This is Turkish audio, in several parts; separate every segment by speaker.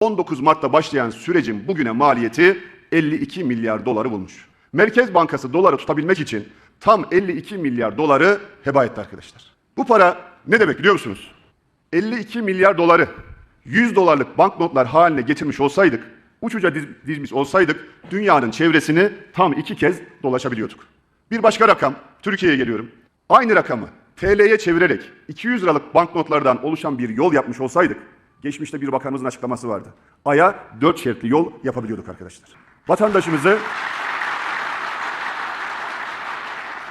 Speaker 1: 19 Mart'ta başlayan sürecin bugüne maliyeti 52 milyar doları bulmuş. Merkez Bankası doları tutabilmek için tam 52 milyar doları heba etti arkadaşlar. Bu para ne demek biliyor musunuz? 52 milyar doları 100 dolarlık banknotlar haline getirmiş olsaydık, uçuca diz- dizmiş olsaydık dünyanın çevresini tam iki kez dolaşabiliyorduk. Bir başka rakam, Türkiye'ye geliyorum. Aynı rakamı TL'ye çevirerek 200 liralık banknotlardan oluşan bir yol yapmış olsaydık, geçmişte bir bakanımızın açıklaması vardı. Aya 4 şeritli yol yapabiliyorduk arkadaşlar. Vatandaşımızı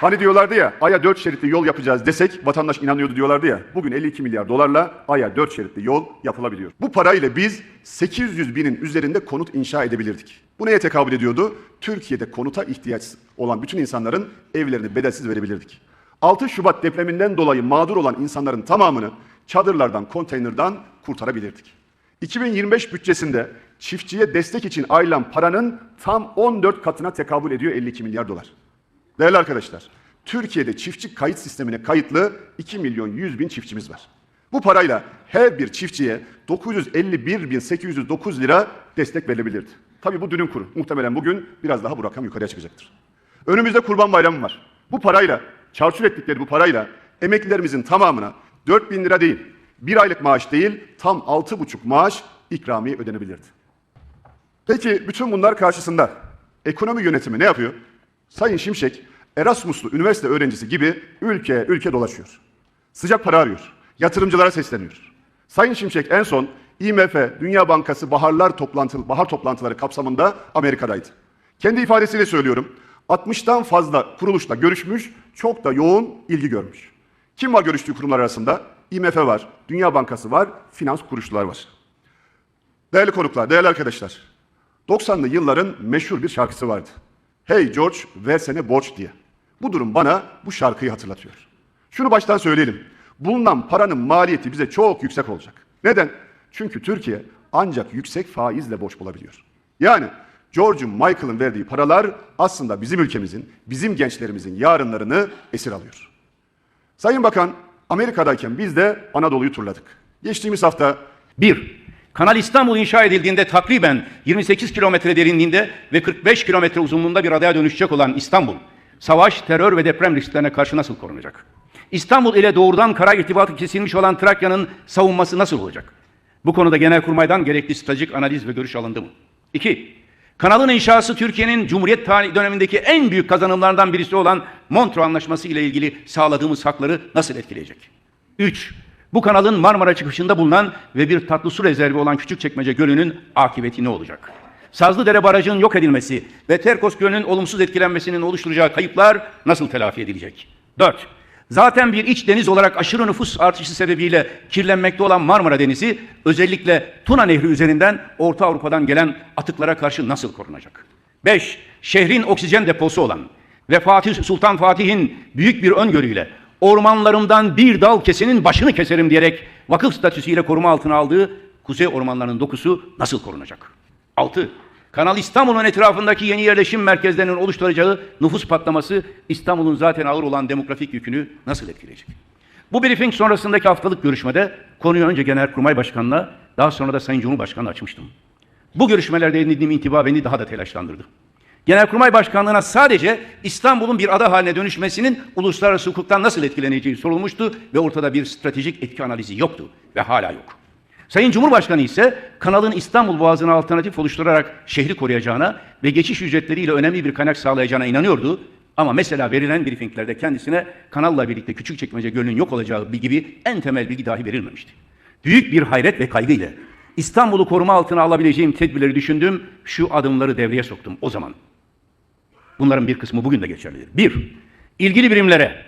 Speaker 1: Hani diyorlardı ya Ay'a 4 şeritli yol yapacağız desek vatandaş inanıyordu diyorlardı ya. Bugün 52 milyar dolarla Ay'a 4 şeritli yol yapılabiliyor. Bu parayla biz 800 binin üzerinde konut inşa edebilirdik. Bu neye tekabül ediyordu? Türkiye'de konuta ihtiyaç olan bütün insanların evlerini bedelsiz verebilirdik. 6 Şubat depreminden dolayı mağdur olan insanların tamamını çadırlardan, konteynerdan kurtarabilirdik. 2025 bütçesinde çiftçiye destek için ayrılan paranın tam 14 katına tekabül ediyor 52 milyar dolar. Değerli arkadaşlar, Türkiye'de çiftçi kayıt sistemine kayıtlı 2 milyon 100 bin çiftçimiz var. Bu parayla her bir çiftçiye 951.809 lira destek verilebilirdi. Tabii bu dünün kuru. Muhtemelen bugün biraz daha bu rakam yukarıya çıkacaktır. Önümüzde Kurban Bayramı var. Bu parayla, çarçur ettikleri bu parayla emeklilerimizin tamamına 4 bin lira değil, bir aylık maaş değil, tam 6,5 maaş ikramiye ödenebilirdi. Peki bütün bunlar karşısında ekonomi yönetimi ne yapıyor? Sayın Şimşek Erasmuslu üniversite öğrencisi gibi ülke ülke dolaşıyor. Sıcak para arıyor. Yatırımcılara sesleniyor. Sayın Şimşek en son IMF, Dünya Bankası baharlar toplantı, bahar toplantıları kapsamında Amerika'daydı. Kendi ifadesiyle söylüyorum. 60'tan fazla kuruluşla görüşmüş, çok da yoğun ilgi görmüş. Kim var görüştüğü kurumlar arasında? IMF var, Dünya Bankası var, finans kuruluşlar var. Değerli konuklar, değerli arkadaşlar. 90'lı yılların meşhur bir şarkısı vardı. Hey George versene borç diye. Bu durum bana bu şarkıyı hatırlatıyor. Şunu baştan söyleyelim. Bulunan paranın maliyeti bize çok yüksek olacak. Neden? Çünkü Türkiye ancak yüksek faizle borç bulabiliyor. Yani George'un Michael'ın verdiği paralar aslında bizim ülkemizin, bizim gençlerimizin yarınlarını esir alıyor. Sayın Bakan, Amerika'dayken biz de Anadolu'yu turladık. Geçtiğimiz hafta
Speaker 2: 1. Kanal İstanbul inşa edildiğinde takriben 28 kilometre derinliğinde ve 45 kilometre uzunluğunda bir adaya dönüşecek olan İstanbul, savaş, terör ve deprem risklerine karşı nasıl korunacak? İstanbul ile doğrudan kara irtibatı kesilmiş olan Trakya'nın savunması nasıl olacak? Bu konuda Genelkurmay'dan gerekli stratejik analiz ve görüş alındı mı? 2. Kanalın inşası Türkiye'nin Cumhuriyet tarihi dönemindeki en büyük kazanımlardan birisi olan Montreux Anlaşması ile ilgili sağladığımız hakları nasıl etkileyecek? 3. Bu kanalın Marmara çıkışında bulunan ve bir tatlı su rezervi olan Küçükçekmece Gölü'nün akıbeti ne olacak? Sazlıdere Barajı'nın yok edilmesi ve Terkos Gölü'nün olumsuz etkilenmesinin oluşturacağı kayıplar nasıl telafi edilecek? 4. Zaten bir iç deniz olarak aşırı nüfus artışı sebebiyle kirlenmekte olan Marmara Denizi özellikle Tuna Nehri üzerinden Orta Avrupa'dan gelen atıklara karşı nasıl korunacak? 5. Şehrin oksijen deposu olan ve Fatih Sultan Fatih'in büyük bir öngörüyle ormanlarımdan bir dal kesenin başını keserim diyerek vakıf statüsüyle koruma altına aldığı kuzey ormanlarının dokusu nasıl korunacak? 6. Kanal İstanbul'un etrafındaki yeni yerleşim merkezlerinin oluşturacağı nüfus patlaması İstanbul'un zaten ağır olan demografik yükünü nasıl etkileyecek? Bu briefing sonrasındaki haftalık görüşmede konuyu önce Genelkurmay Başkanı'na daha sonra da Sayın Cumhurbaşkanı'na açmıştım. Bu görüşmelerde edindiğim intiba beni daha da telaşlandırdı. Genelkurmay Başkanlığı'na sadece İstanbul'un bir ada haline dönüşmesinin uluslararası hukuktan nasıl etkileneceği sorulmuştu ve ortada bir stratejik etki analizi yoktu ve hala yok. Sayın Cumhurbaşkanı ise kanalın İstanbul Boğazı'na alternatif oluşturarak şehri koruyacağına ve geçiş ücretleriyle önemli bir kaynak sağlayacağına inanıyordu. Ama mesela verilen briefinglerde kendisine kanalla birlikte Küçükçekmece Gölü'nün yok olacağı bir gibi en temel bilgi dahi verilmemişti. Büyük bir hayret ve kaygıyla İstanbul'u koruma altına alabileceğim tedbirleri düşündüm, şu adımları devreye soktum o zaman. Bunların bir kısmı bugün de geçerlidir. Bir, ilgili birimlere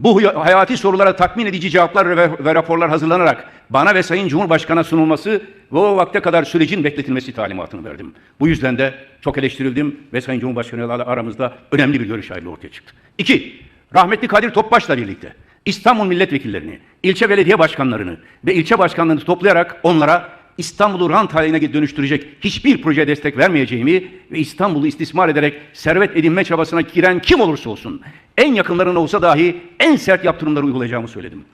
Speaker 2: bu hayati sorulara tatmin edici cevaplar ve, ve raporlar hazırlanarak bana ve Sayın Cumhurbaşkanı'na sunulması ve o vakte kadar sürecin bekletilmesi talimatını verdim. Bu yüzden de çok eleştirildim ve Sayın Cumhurbaşkanı ile aramızda önemli bir görüş ayrılığı ortaya çıktı. İki, rahmetli Kadir Topbaş'la birlikte İstanbul milletvekillerini, ilçe belediye başkanlarını ve ilçe başkanlarını toplayarak onlara İstanbul'u rant haline dönüştürecek hiçbir projeye destek vermeyeceğimi ve İstanbul'u istismar ederek servet edinme çabasına giren kim olursa olsun en yakınlarına olsa dahi en sert yaptırımları uygulayacağımı söyledim.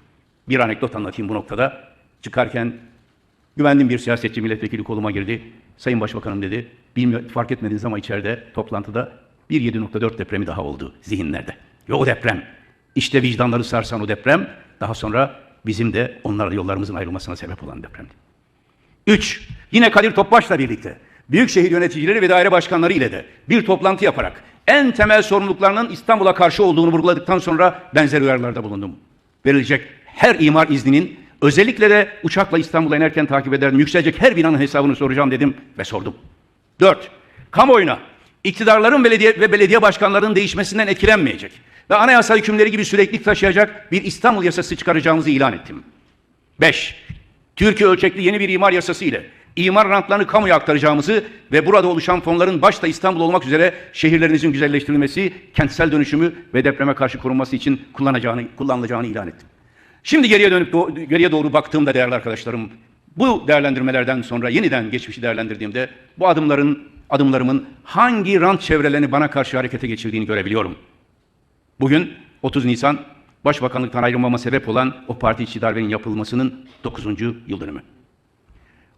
Speaker 2: Bir anekdot anlatayım bu noktada. Çıkarken Güvendiğim bir siyasetçi milletvekili koluma girdi. Sayın Başbakanım dedi. Bilmiyorum, fark etmediniz ama içeride toplantıda bir 7.4 depremi daha oldu zihinlerde. Ve o deprem, işte vicdanları sarsan o deprem, daha sonra bizim de onlarla yollarımızın ayrılmasına sebep olan depremdi. 3. Yine Kadir Topbaş'la birlikte büyükşehir yöneticileri ve daire başkanları ile de bir toplantı yaparak en temel sorumluluklarının İstanbul'a karşı olduğunu vurguladıktan sonra benzer uyarılarda bulundum. Verilecek her imar izninin özellikle de uçakla İstanbul'a inerken takip ederdim. Yükselecek her binanın hesabını soracağım dedim ve sordum. 4. Kamuoyuna iktidarların belediye ve belediye başkanlarının değişmesinden etkilenmeyecek ve anayasa hükümleri gibi süreklilik taşıyacak bir İstanbul yasası çıkaracağımızı ilan ettim. 5. Türkiye ölçekli yeni bir imar yasası ile imar rantlarını kamuya aktaracağımızı ve burada oluşan fonların başta İstanbul olmak üzere şehirlerinizin güzelleştirilmesi, kentsel dönüşümü ve depreme karşı korunması için kullanacağını, kullanılacağını ilan ettim. Şimdi geriye dönüp doğ- geriye doğru baktığımda değerli arkadaşlarım, bu değerlendirmelerden sonra yeniden geçmişi değerlendirdiğimde bu adımların adımlarımın hangi rant çevrelerini bana karşı harekete geçirdiğini görebiliyorum. Bugün 30 Nisan Başbakanlıktan ayrılmama sebep olan o parti içi darbenin yapılmasının 9. yıl dönümü.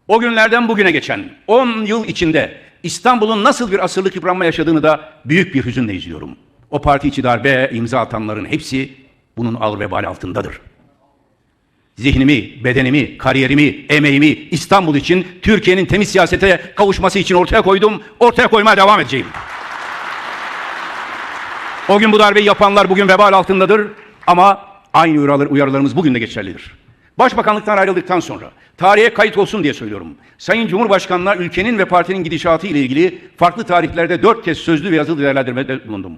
Speaker 2: O günlerden bugüne geçen 10 yıl içinde İstanbul'un nasıl bir asırlık yıpranma yaşadığını da büyük bir hüzünle izliyorum. O parti içi darbe imza atanların hepsi bunun ağır vebali altındadır. Zihnimi, bedenimi, kariyerimi, emeğimi İstanbul için, Türkiye'nin temiz siyasete kavuşması için ortaya koydum, ortaya koymaya devam edeceğim. O gün bu darbeyi yapanlar bugün vebal altındadır ama aynı uyarılar- uyarılarımız bugün de geçerlidir. Başbakanlıktan ayrıldıktan sonra tarihe kayıt olsun diye söylüyorum. Sayın Cumhurbaşkanı'na ülkenin ve partinin gidişatı ile ilgili farklı tarihlerde dört kez sözlü ve yazılı değerlendirmede bulundum.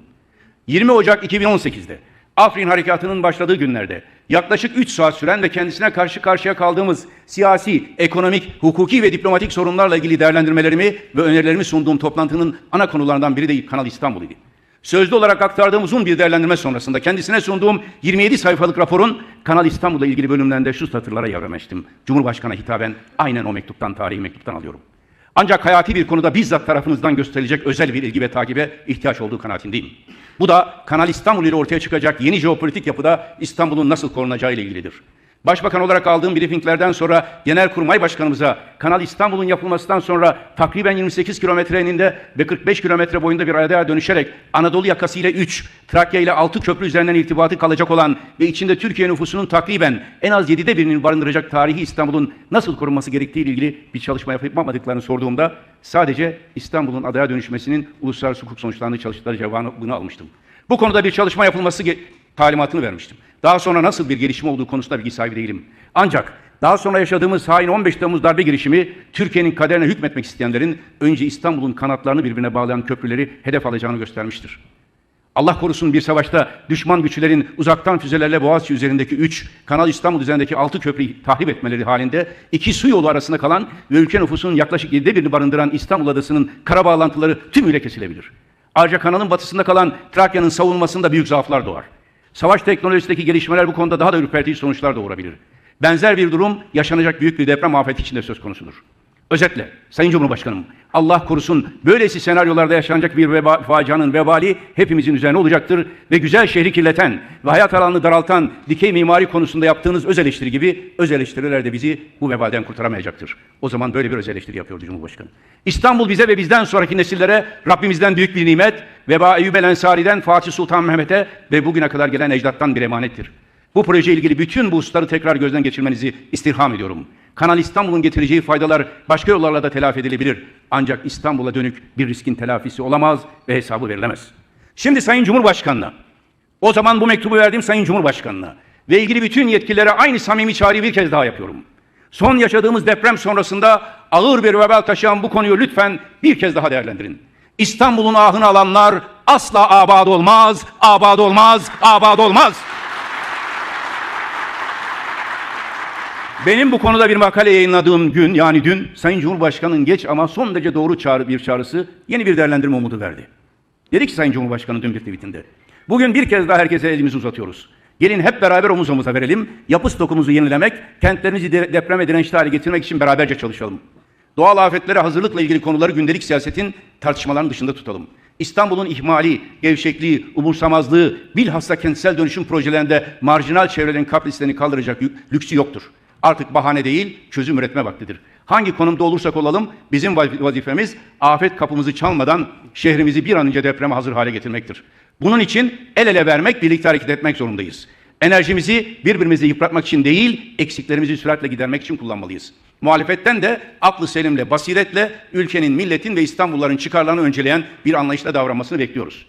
Speaker 2: 20 Ocak 2018'de Afrin Harekatı'nın başladığı günlerde yaklaşık 3 saat süren ve kendisine karşı karşıya kaldığımız siyasi, ekonomik, hukuki ve diplomatik sorunlarla ilgili değerlendirmelerimi ve önerilerimi sunduğum toplantının ana konularından biri de Kanal İstanbul idi. Sözlü olarak aktardığım uzun bir değerlendirme sonrasında kendisine sunduğum 27 sayfalık raporun Kanal İstanbul'la ilgili bölümlerinde şu satırlara yerlemiştim. Cumhurbaşkanı hitaben aynen o mektuptan, tarihi mektuptan alıyorum. Ancak hayati bir konuda bizzat tarafınızdan gösterilecek özel bir ilgi ve takibe ihtiyaç olduğu kanaatindeyim. Bu da Kanal İstanbul ile ortaya çıkacak yeni jeopolitik yapıda İstanbul'un nasıl korunacağı ile ilgilidir. Başbakan olarak aldığım briefinglerden sonra Genelkurmay Başkanımıza Kanal İstanbul'un yapılmasından sonra takriben 28 kilometre eninde ve 45 kilometre boyunda bir adaya dönüşerek Anadolu yakası ile 3, Trakya ile 6 köprü üzerinden irtibatı kalacak olan ve içinde Türkiye nüfusunun takriben en az 7'de birini barındıracak tarihi İstanbul'un nasıl korunması gerektiği ile ilgili bir çalışma yapıp yapmadıklarını sorduğumda sadece İstanbul'un adaya dönüşmesinin uluslararası hukuk sonuçlarını çalıştıkları cevabını almıştım. Bu konuda bir çalışma yapılması talimatını vermiştim. Daha sonra nasıl bir gelişme olduğu konusunda bilgi sahibi değilim. Ancak daha sonra yaşadığımız hain 15 Temmuz darbe girişimi Türkiye'nin kaderine hükmetmek isteyenlerin önce İstanbul'un kanatlarını birbirine bağlayan köprüleri hedef alacağını göstermiştir. Allah korusun bir savaşta düşman güçlerin uzaktan füzelerle Boğaziçi üzerindeki 3, Kanal İstanbul üzerindeki 6 köprüyü tahrip etmeleri halinde iki su yolu arasında kalan ve ülke nüfusunun yaklaşık 7'de birini barındıran İstanbul Adası'nın kara bağlantıları tümüyle kesilebilir. Ayrıca kanalın batısında kalan Trakya'nın savunmasında büyük zaaflar doğar. Savaş teknolojisindeki gelişmeler bu konuda daha da ürpertici sonuçlar doğurabilir. Benzer bir durum yaşanacak büyük bir deprem afeti içinde söz konusudur. Özetle Sayın Cumhurbaşkanım Allah korusun böylesi senaryolarda yaşanacak bir veba, facianın vebali hepimizin üzerine olacaktır ve güzel şehri kirleten ve hayat alanını daraltan dikey mimari konusunda yaptığınız öz eleştiri gibi öz eleştiriler de bizi bu vebalden kurtaramayacaktır. O zaman böyle bir öz eleştiri yapıyordu Cumhurbaşkanı. İstanbul bize ve bizden sonraki nesillere Rabbimizden büyük bir nimet, Veba Eyyub el Ensari'den Fatih Sultan Mehmet'e ve bugüne kadar gelen ecdattan bir emanettir. Bu proje ilgili bütün bu hususları tekrar gözden geçirmenizi istirham ediyorum. Kanal İstanbul'un getireceği faydalar başka yollarla da telafi edilebilir. Ancak İstanbul'a dönük bir riskin telafisi olamaz ve hesabı verilemez. Şimdi Sayın Cumhurbaşkanı'na, o zaman bu mektubu verdiğim Sayın Cumhurbaşkanı'na ve ilgili bütün yetkililere aynı samimi çağrıyı bir kez daha yapıyorum. Son yaşadığımız deprem sonrasında ağır bir vebal taşıyan bu konuyu lütfen bir kez daha değerlendirin. İstanbul'un ahını alanlar asla abad olmaz, abad olmaz, abad olmaz. Benim bu konuda bir makale yayınladığım gün yani dün Sayın Cumhurbaşkanı'nın geç ama son derece doğru çağrı bir çağrısı yeni bir değerlendirme umudu verdi. Dedi ki Sayın Cumhurbaşkanı dün bir tweetinde. Bugün bir kez daha herkese elimizi uzatıyoruz. Gelin hep beraber omuz omuza verelim. Yapı stokumuzu yenilemek, kentlerimizi de- depreme dirençli hale getirmek için beraberce çalışalım. Doğal afetlere hazırlıkla ilgili konuları gündelik siyasetin tartışmaların dışında tutalım. İstanbul'un ihmali, gevşekliği, umursamazlığı, bilhassa kentsel dönüşüm projelerinde marjinal çevrelerin kaprislerini kaldıracak lüksü yoktur. Artık bahane değil, çözüm üretme vaktidir. Hangi konumda olursak olalım bizim vazifemiz afet kapımızı çalmadan şehrimizi bir an önce depreme hazır hale getirmektir. Bunun için el ele vermek, birlikte hareket etmek zorundayız. Enerjimizi birbirimizi yıpratmak için değil, eksiklerimizi süratle gidermek için kullanmalıyız. Muhalefetten de aklı selimle, basiretle ülkenin, milletin ve İstanbulluların çıkarlarını önceleyen bir anlayışla davranmasını bekliyoruz.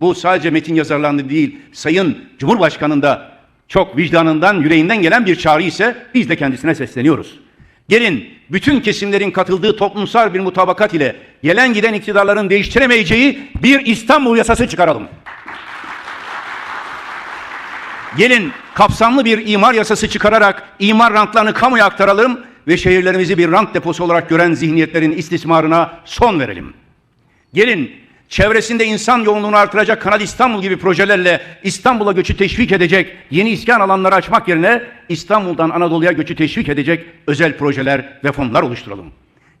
Speaker 2: Bu sadece metin yazarlarında değil, Sayın Cumhurbaşkanı'nın da çok vicdanından, yüreğinden gelen bir çağrı ise biz de kendisine sesleniyoruz. Gelin bütün kesimlerin katıldığı toplumsal bir mutabakat ile gelen giden iktidarların değiştiremeyeceği bir İstanbul yasası çıkaralım. Gelin kapsamlı bir imar yasası çıkararak imar rantlarını kamuya aktaralım ve şehirlerimizi bir rant deposu olarak gören zihniyetlerin istismarına son verelim. Gelin çevresinde insan yoğunluğunu artıracak Kanal İstanbul gibi projelerle İstanbul'a göçü teşvik edecek yeni iskan alanları açmak yerine İstanbul'dan Anadolu'ya göçü teşvik edecek özel projeler ve fonlar oluşturalım.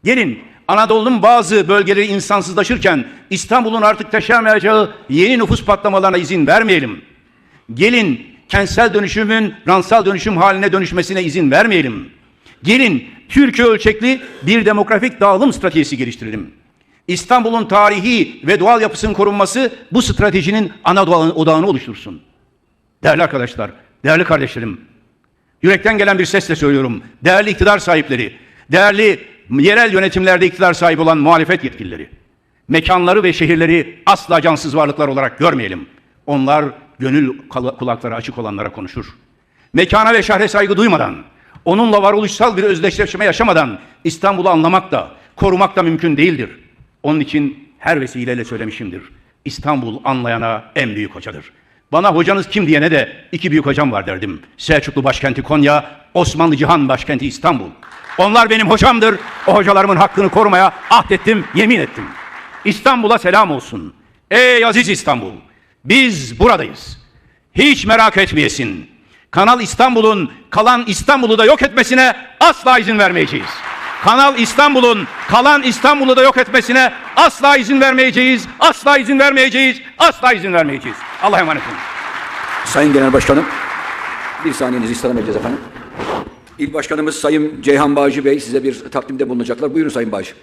Speaker 2: Gelin Anadolu'nun bazı bölgeleri insansızlaşırken İstanbul'un artık taşıyamayacağı yeni nüfus patlamalarına izin vermeyelim. Gelin kentsel dönüşümün ransal dönüşüm haline dönüşmesine izin vermeyelim. Gelin Türkiye ölçekli bir demografik dağılım stratejisi geliştirelim. İstanbul'un tarihi ve doğal yapısının korunması bu stratejinin ana odağını oluştursun. Değerli arkadaşlar, değerli kardeşlerim, yürekten gelen bir sesle söylüyorum. Değerli iktidar sahipleri, değerli yerel yönetimlerde iktidar sahibi olan muhalefet yetkilileri, mekanları ve şehirleri asla cansız varlıklar olarak görmeyelim. Onlar gönül kulakları açık olanlara konuşur. Mekana ve şehre saygı duymadan, onunla varoluşsal bir özdeşleşme yaşamadan İstanbul'u anlamak da, korumak da mümkün değildir. Onun için her vesileyle söylemişimdir. İstanbul anlayana en büyük hocadır. Bana hocanız kim diyene de iki büyük hocam var derdim. Selçuklu başkenti Konya, Osmanlı Cihan başkenti İstanbul. Onlar benim hocamdır. O hocalarımın hakkını korumaya ahdettim, yemin ettim. İstanbul'a selam olsun. Ey aziz İstanbul, biz buradayız. Hiç merak etmeyesin. Kanal İstanbul'un kalan İstanbul'u da yok etmesine asla izin vermeyeceğiz. Kanal İstanbul'un kalan İstanbul'u da yok etmesine asla izin vermeyeceğiz. Asla izin vermeyeceğiz. Asla izin vermeyeceğiz. Allah'a emanet olun.
Speaker 3: Sayın Genel Başkanım, bir saniyenizi istirham edeceğiz efendim. İl Başkanımız Sayın Ceyhan Bağcı Bey size bir takdimde bulunacaklar. Buyurun Sayın Bağcı.